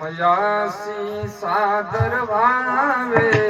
મયાસી સાદર વાવે.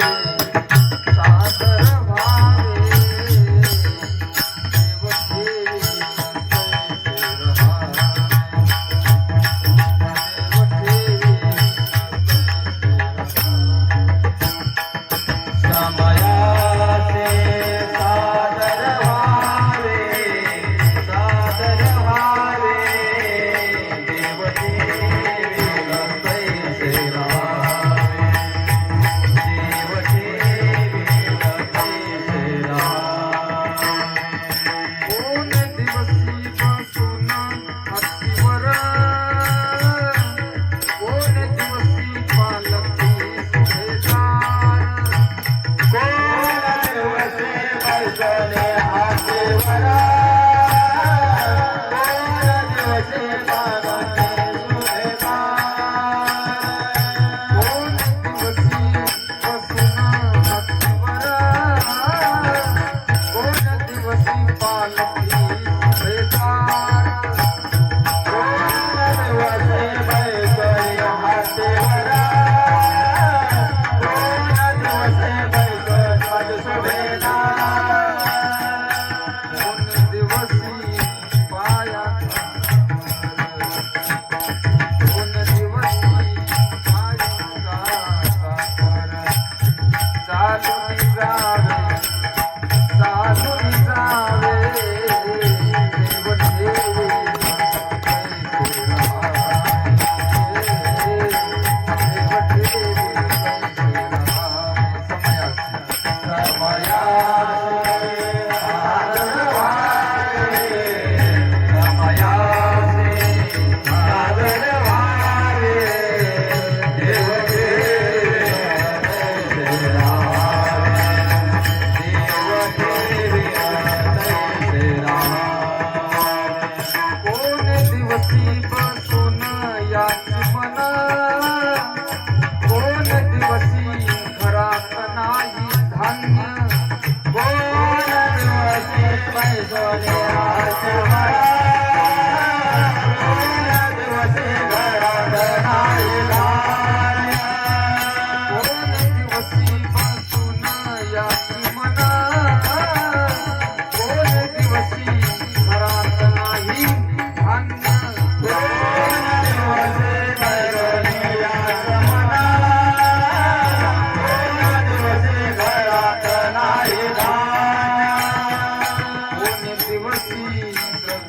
জীবন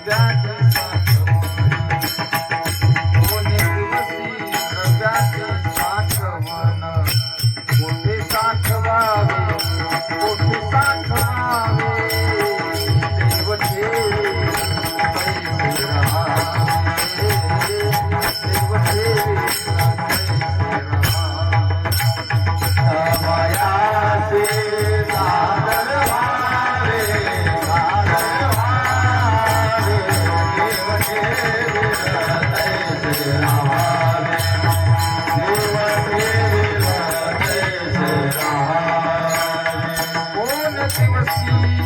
जान Thank you.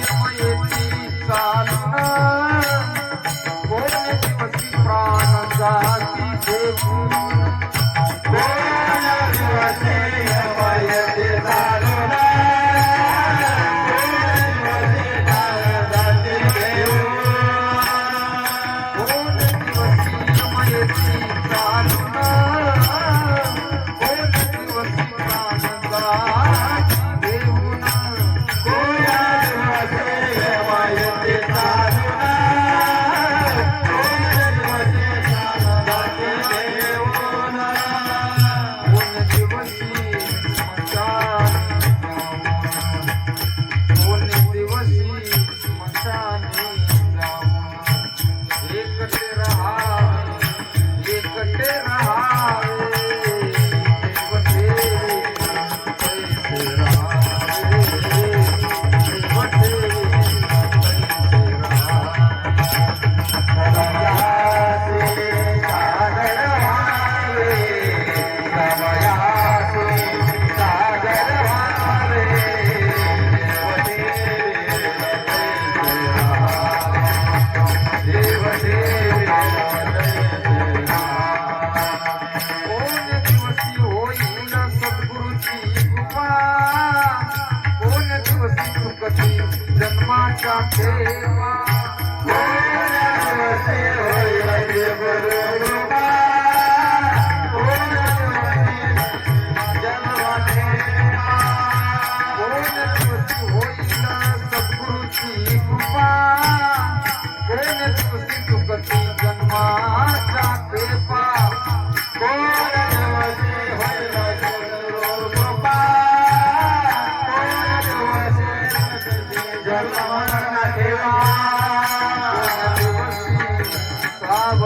Hey,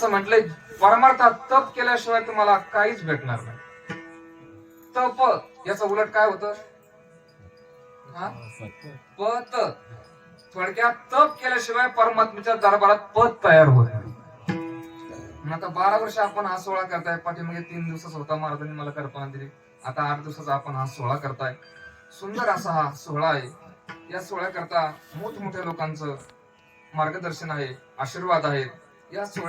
असं म्हटलंय परमार्थात तप केल्याशिवाय तुम्हाला काहीच भेटणार नाही. तप याचं उलट काय होतं? पत. थोडक्यात तप केल्याशिवाय परमात्म्याच्या दरबारात पद तयार होत आता बारा वर्ष आपण हा सोहळा करताय पाठीमागे तीन दिवसाचा होता महाराजांनी मला कल्पना दिली. आता आठ दिवसाचा आपण हा सोहळा करताय. सुंदर असा हा सोहळा आहे. या सोहळ्याकरता मोठमोठ्या लोकांचं मार्गदर्शन आहे आशीर्वाद आहे. या सोहळ्या